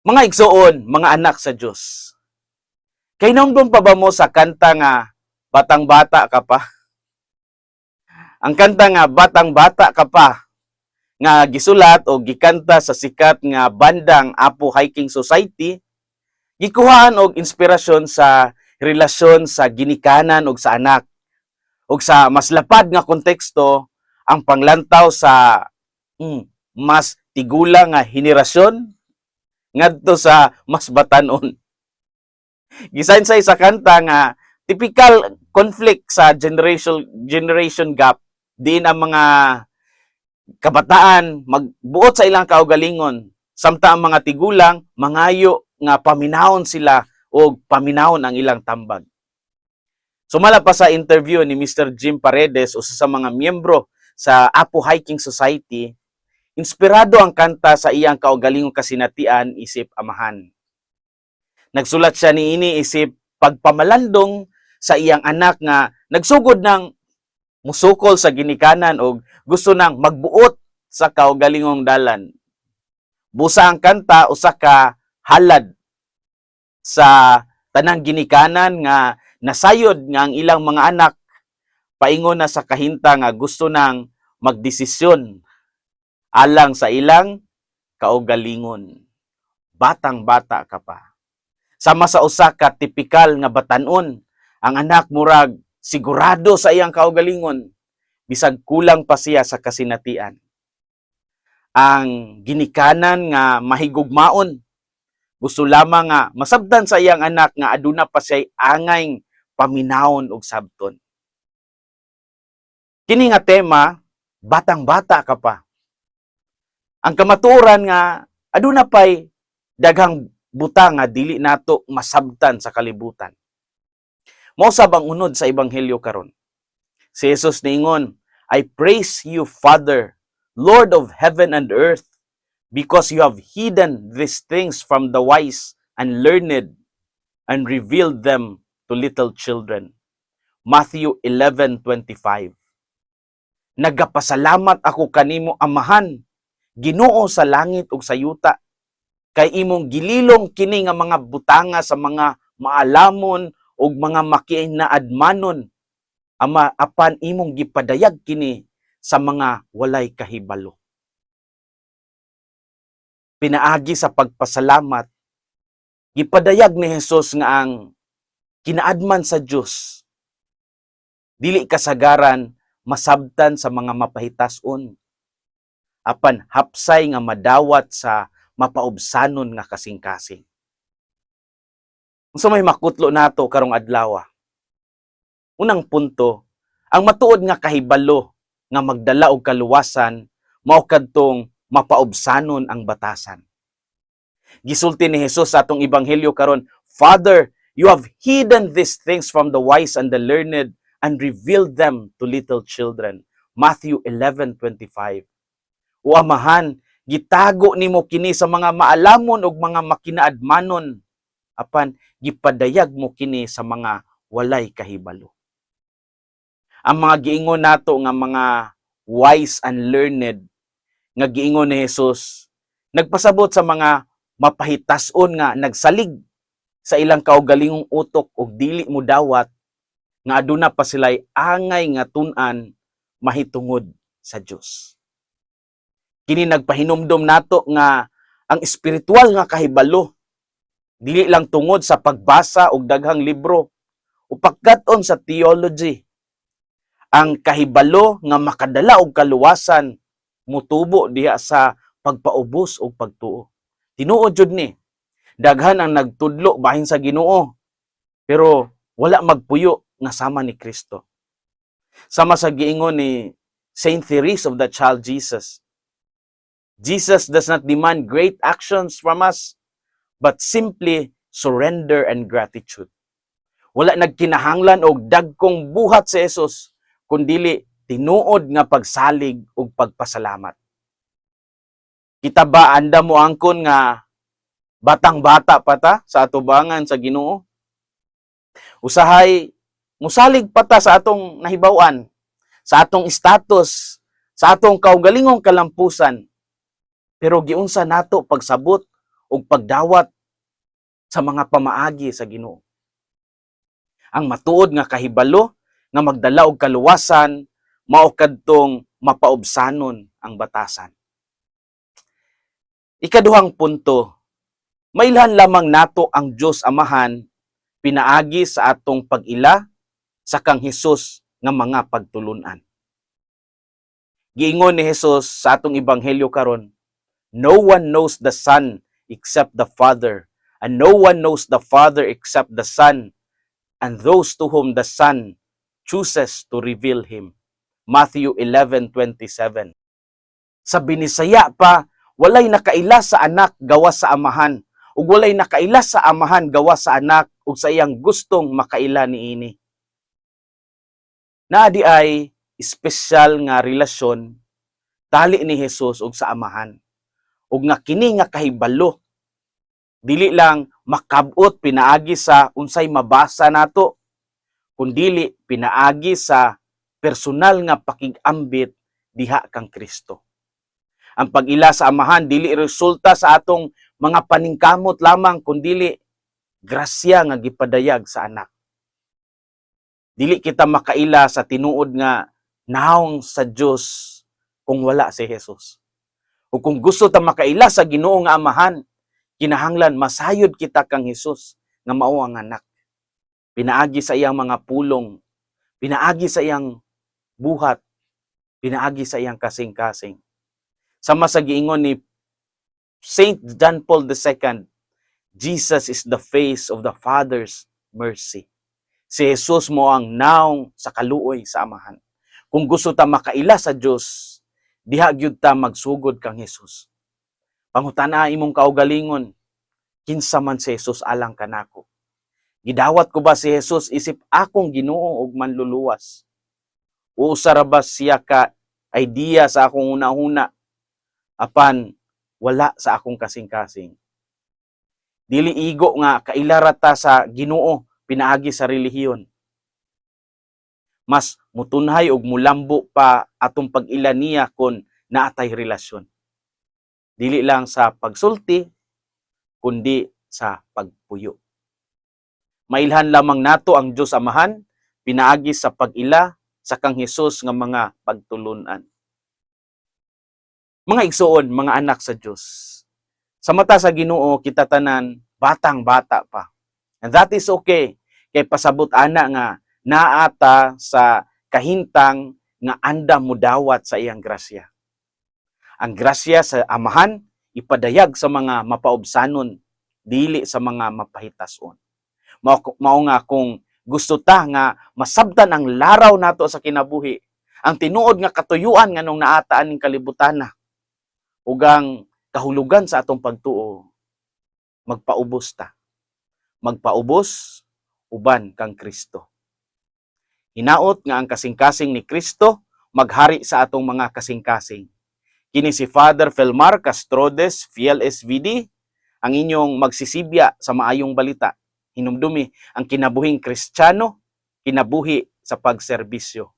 Mga igsoon, mga anak sa Dios. Kay nungdong pa ba mo sa kanta nga batang-bata ka pa? Ang kanta nga batang-bata ka pa nga gisulat o gikanta sa sikat nga bandang Apo Hiking Society, gikuhaan og inspirasyon sa relasyon sa ginikanan og sa anak. Og sa mas lapad nga konteksto, ang panglantaw sa mm, mas tigula nga henerasyon ngadto sa mas batanon. Gisaysay sa kanta nga typical conflict sa generation generation gap diin ang mga kabataan magbuot sa ilang kaugalingon samta ang mga tigulang mangayo nga paminawon sila o paminawon ang ilang tambag. Sumala pa sa interview ni Mr. Jim Paredes usa sa mga miyembro sa Apo Hiking Society, inspirado ang kanta sa iyang kaugalingong kasinatian isip amahan. Nagsulat siya ni ini isip pagpamalandong sa iyang anak nga nagsugod ng musukol sa ginikanan o gusto nang magbuot sa kaugalingong dalan. Busa ang kanta usa ka halad sa tanang ginikanan nga nasayod nga ang ilang mga anak paingon na sa kahinta nga gusto nang magdesisyon alang sa ilang kaugalingon. Batang-bata ka pa. Sama sa usa ka tipikal nga batanon, ang anak murag sigurado sa iyang kaugalingon bisag kulang pa siya sa kasinatian. Ang ginikanan nga mahigugmaon gusto lamang nga masabdan sa iyang anak nga aduna pa siya angay paminawon og sabton. Kini nga tema, batang-bata ka pa. Ang kamatuoran nga aduna pay daghang butang nga dili nato masabtan sa kalibutan. Mao sab ang unod sa ebanghelyo karon. Si Jesus niingon, I praise you, Father, Lord of heaven and earth, because you have hidden these things from the wise and learned and revealed them to little children. Matthew 11:25. Nagapasalamat ako kanimo amahan, Ginoo sa langit ug sa yuta, kay imong gililong kini nga mga butanga sa mga maalamon ug mga makinaadmanon ama apan imong gipadayag kini sa mga walay kahibalo. Pinaagi sa pagpasalamat, gipadayag ni Jesus nga ang kinaadman sa Dios dili kasagaran masabtan sa mga mapahitason apan hapsay nga madawat sa mapaubsanon nga kasing-kasing. Unsa may makutlo nato karong adlaw? Unang punto, ang matuod nga kahibalo nga magdala og kaluwasan mao kadtong mapaubsanon ang batasan. Gisulti ni Jesus sa atong ebanghelyo karon, Father, you have hidden these things from the wise and the learned and revealed them to little children. Matthew 11:25. O amahan, gitago nimo kini sa mga maalamon ug mga makinaadmanon apan gipadayag mo kini sa mga walay kahibalo. Ang mga giingon nato nga mga wise and learned nga giingon ni Jesus nagpasabot sa mga mapahitason nga nagsalig sa ilang kaugalingong utok ug dili mo dawat nga aduna pa sila'y angay nga tun-an mahitungod sa Dios. Kini nagpahinumdom nato nga ang espiritual nga kahibalo dili lang tungod sa pagbasa og daghang libro o pagkat-on sa theology. Ang kahibalo nga makadala og kaluwasan mutubo diha sa pagpaubos og pagtuo. Tinuod jud ni daghan ang nagtudlo bahin sa Ginoo pero wala magpuyo nga sama ni Kristo. Sama sa giingon ni Saint Therese of the Child Jesus. Jesus does not demand great actions from us, but simply surrender and gratitude. Wala nagkinahanglan og dagkong buhat sa Jesus, kundili tinuod nga pagsalig ug pagpasalamat. Kita ba anda mo angkon nga batang-bata pa ta sa atubangan sa Ginoo? Usahay musalig pa ta sa atong nahibaw-an, sa atong status, sa atong kaugalingong kalampusan. Pero giunsa nato pagsabot ug pagdawat sa mga pamaagi sa Ginoo. Ang matuod nga kahibalo nga magdala og kaluwasan mao kadtong mapaubsanon ang batasan. Ikaduhang punto, mailhan lamang nato ang Dios Amahan pinaagi sa atong pag-ila sa kang Hesus nga mga pagtulunan. Giingon ni Hesus sa atong ebanghelyo karon, No one knows the Son except the Father, and no one knows the Father except the Son, and those to whom the Son chooses to reveal Him. Matthew 11:27. Sa binisaya pa, walay nakaila sa anak gawa sa amahan, ug walay nakaila sa amahan gawa sa anak ug sa iyang gustong makaila niini. Naadi ay espesyal nga relasyon tali ni Hesus ug sa amahan. Ug nga kini nga kahibalo dili lang makabot pinaagi sa unsay mabasa nato kundili pinaagi sa personal nga pakigambit diha kang Kristo. Ang pag-ila sa amahan dili resulta sa atong mga paningkamot lamang kundili grasya nga gipadayag sa anak. Dili kita makaila sa tinuod nga naong sa Dios kung wala si Jesus. O kung gusto ta makaila sa Ginoo nga amahan, kinahanglan masayod kita kang Jesus nga mao ang anak. Pinaagi sa iyang mga pulong, pinaagi sa iyang buhat, pinaagi sa iyang kasing-kasing. Sama sa giingon ni Saint John Paul II, Jesus is the face of the Father's mercy. Si Jesus mo ang naong sa kaluoy sa amahan. Kung gusto ta makaila sa Dios, diha gyud ta magsugod kang Jesus. Pangutana imong kaugalingon, kinsa man si Jesus alang kanako. Gidawat ko ba si Jesus isip akong Ginoo ug manluluwas? O usara ba siya ka idea sa akong una-una apan wala sa akong kasing-kasing. Dili igo nga kailarata sa Ginoo pinaagi sa relihiyon. Mas mutunhay og mulambo pa atong pag-ila niya kon naatay relasyon. Dili lang sa pagsulti kundi sa pagpuyo. Mailhan lamang nato ang Dios Amahan pinaagi sa pag-ila sa kang Hesus nga mga pagtulunan. Mga igsoon, mga anak sa Dios. Sa mata sa Ginoo kita tanan batang-bata pa. And that is okay kay pasabot ana nga naata sa kahintang nga anda mudawat sa iyang grasya. Ang grasya sa amahan ipadayag sa mga mapaubsanon dili sa mga mapahitason. Mao, nga kung gusto ta nga masabtan ang laraw nato sa kinabuhi, ang tinuod nga katuyuan nga nung naataan ning kalibutana ug ang kahulugan sa atong pagtuo magpaubos ta. Magpaubos uban kang Kristo. Hinaot nga ang kasing-kasing ni Kristo maghari sa atong mga kasing-kasing. Kini si Father Felmar Castrodes, Fiel SVD, ang inyong magsisibya sa maayong balita. Hinumdumi ang kinabuhing Kristiyano, kinabuhi sa pagserbisyo.